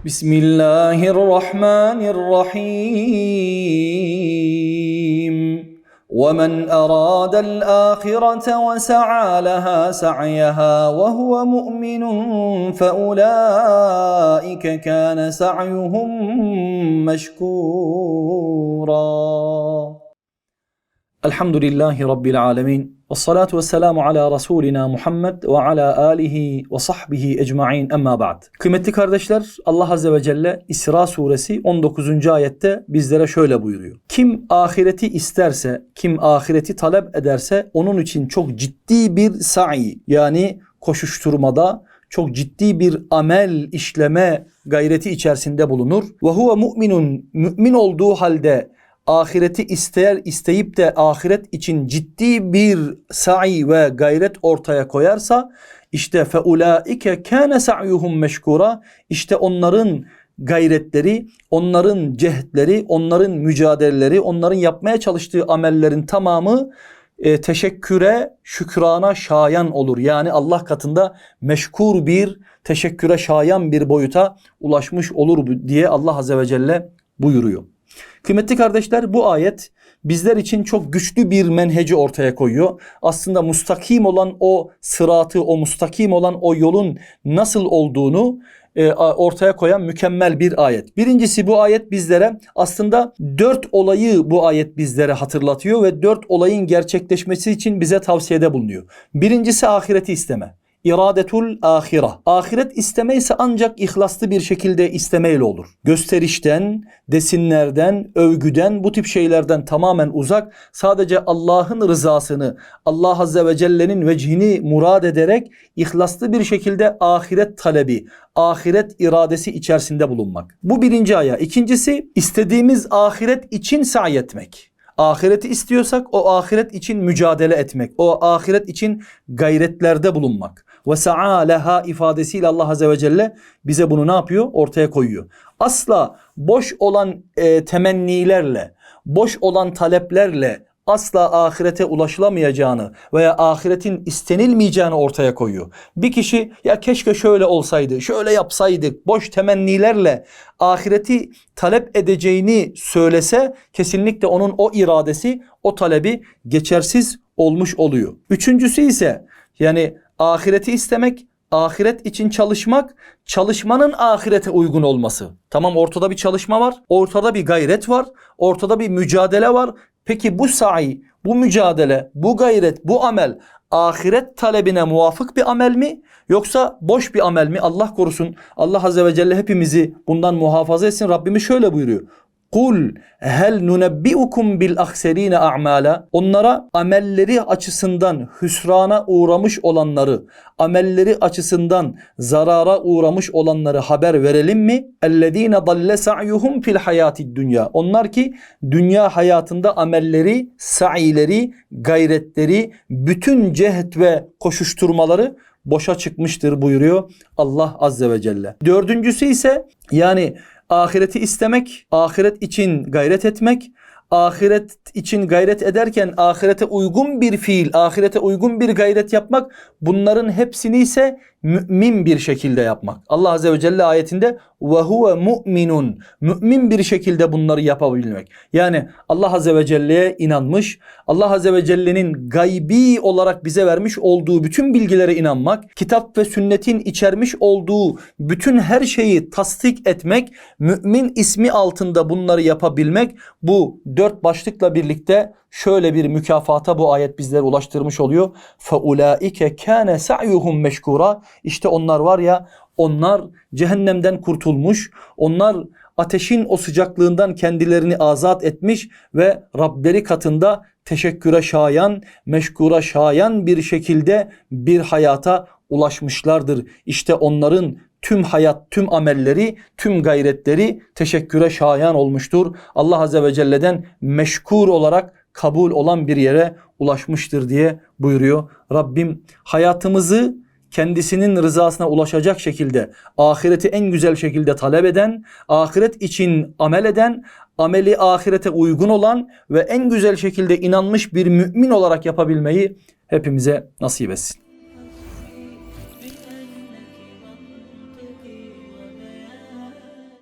بسم الله الرحمن الرحيم. ومن أراد الآخرة وسعى لها سعيها وهو مؤمن فأولئك كان سعيهم مشكورا. Elhamdülillahi Rabbil alemin. Ve salatu ve selamu ala Resulina Muhammed ve ala alihi ve sahbihi ecma'in emma ba'd. Kıymetli kardeşler Allah Azze ve Celle İsra suresi 19. ayette bizlere şöyle buyuruyor. Kim ahireti isterse, kim ahireti talep ederse onun için çok ciddi bir sa'i yani koşuşturmada çok ciddi bir amel işleme gayreti içerisinde bulunur. Ve huve mu'minun mümin olduğu halde ahireti isteyer isteyip de ahiret için ciddi bir sa'i ve gayret ortaya koyarsa işte fe ulaike kana sa'yuhum meşkura işte onların gayretleri, onların cehdleri, onların mücadeleleri, onların yapmaya çalıştığı amellerin tamamı e, teşekküre, şükrana şayan olur. Yani Allah katında meşkur bir, teşekküre şayan bir boyuta ulaşmış olur diye Allah Azze ve Celle buyuruyor. Kıymetli kardeşler bu ayet bizler için çok güçlü bir menheci ortaya koyuyor. Aslında mustakim olan o sıratı, o mustakim olan o yolun nasıl olduğunu e, ortaya koyan mükemmel bir ayet. Birincisi bu ayet bizlere aslında dört olayı bu ayet bizlere hatırlatıyor ve dört olayın gerçekleşmesi için bize tavsiyede bulunuyor. Birincisi ahireti isteme. İradetul ahira. Ahiret isteme ise ancak ihlaslı bir şekilde istemeyle olur. Gösterişten, desinlerden, övgüden, bu tip şeylerden tamamen uzak. Sadece Allah'ın rızasını, Allah Azze ve Celle'nin vecihini murad ederek ihlaslı bir şekilde ahiret talebi, ahiret iradesi içerisinde bulunmak. Bu birinci aya. İkincisi istediğimiz ahiret için sa'i etmek. Ahireti istiyorsak o ahiret için mücadele etmek. O ahiret için gayretlerde bulunmak. Ve sa'a leha ifadesiyle Allah Azze ve Celle bize bunu ne yapıyor? Ortaya koyuyor. Asla boş olan e, temennilerle, boş olan taleplerle asla ahirete ulaşılamayacağını veya ahiretin istenilmeyeceğini ortaya koyuyor. Bir kişi ya keşke şöyle olsaydı, şöyle yapsaydık, boş temennilerle ahireti talep edeceğini söylese kesinlikle onun o iradesi, o talebi geçersiz olmuş oluyor. Üçüncüsü ise yani ahireti istemek, ahiret için çalışmak, çalışmanın ahirete uygun olması. Tamam ortada bir çalışma var, ortada bir gayret var, ortada bir mücadele var. Peki bu sa'i, bu mücadele, bu gayret, bu amel ahiret talebine muvafık bir amel mi? Yoksa boş bir amel mi? Allah korusun. Allah Azze ve Celle hepimizi bundan muhafaza etsin. Rabbimiz şöyle buyuruyor. Kul hel nunebbiukum bil ahserine a'mala. Onlara amelleri açısından hüsrana uğramış olanları, amelleri açısından zarara uğramış olanları haber verelim mi? Ellezine dalle sa'yuhum fil hayatid dünya. Onlar ki dünya hayatında amelleri, sa'ileri, gayretleri, bütün cehd ve koşuşturmaları boşa çıkmıştır buyuruyor Allah Azze ve Celle. Dördüncüsü ise yani ahireti istemek, ahiret için gayret etmek, ahiret için gayret ederken ahirete uygun bir fiil, ahirete uygun bir gayret yapmak bunların hepsini ise mümin bir şekilde yapmak. Allah Azze ve Celle ayetinde ve huve mu'minun mümin bir şekilde bunları yapabilmek. Yani Allah Azze ve Celle'ye inanmış, Allah Azze ve Celle'nin gaybi olarak bize vermiş olduğu bütün bilgilere inanmak, kitap ve sünnetin içermiş olduğu bütün her şeyi tasdik etmek, mümin ismi altında bunları yapabilmek bu dört başlıkla birlikte şöyle bir mükafata bu ayet bizlere ulaştırmış oluyor. فَاُولَٰئِكَ كَانَ سَعْيُهُمْ meşkura. İşte onlar var ya onlar cehennemden kurtulmuş. Onlar ateşin o sıcaklığından kendilerini azat etmiş ve Rableri katında teşekküre şayan, meşkura şayan bir şekilde bir hayata ulaşmışlardır. İşte onların tüm hayat, tüm amelleri, tüm gayretleri teşekküre şayan olmuştur. Allah Azze ve Celle'den meşkur olarak kabul olan bir yere ulaşmıştır diye buyuruyor. Rabbim hayatımızı kendisinin rızasına ulaşacak şekilde ahireti en güzel şekilde talep eden, ahiret için amel eden, ameli ahirete uygun olan ve en güzel şekilde inanmış bir mümin olarak yapabilmeyi hepimize nasip etsin.